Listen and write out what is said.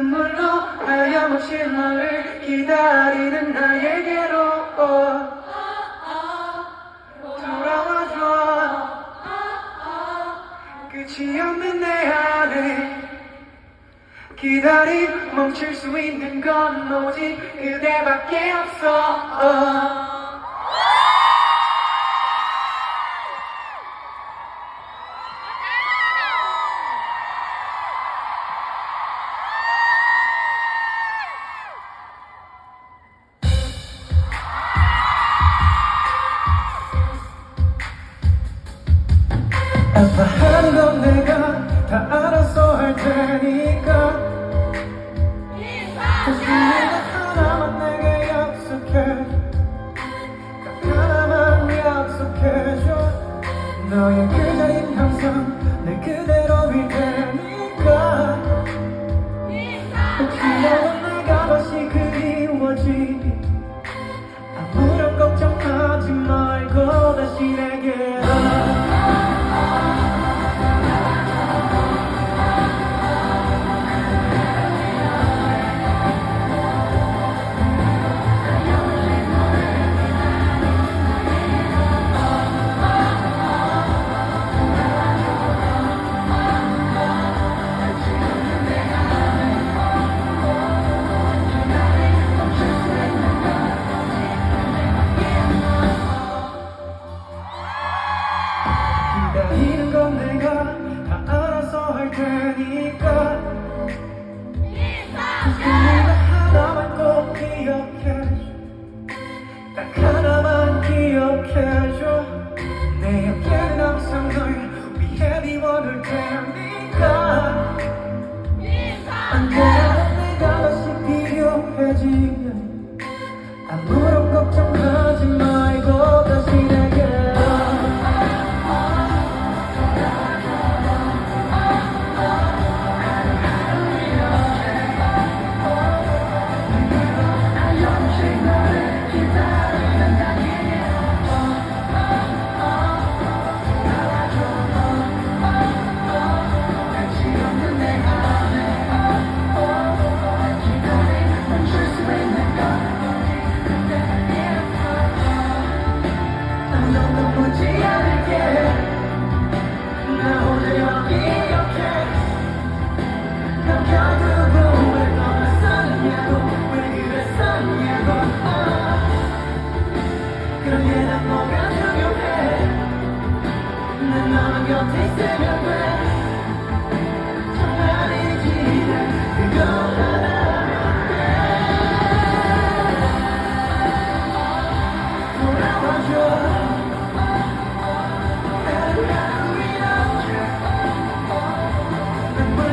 변함없이 너를 기다리는 나에게로. 돌아와줘. 끝이 없는 내 안에 기다림 멈출 수 있는 건 오직 그대밖에 없어 아파하는 건 내가 다 알아서 할 테니까. 내가 하나만 내게 약속해. 딱 하나만 약속해줘. 너의 그 내 옆에는 항상 널 위해 비워둘 테니까 언제나 내가 다시 필요해지 그랬었냐고. 아. 게난 뭐가 중요해. 난 너만 곁에 있으면 돼 Bye.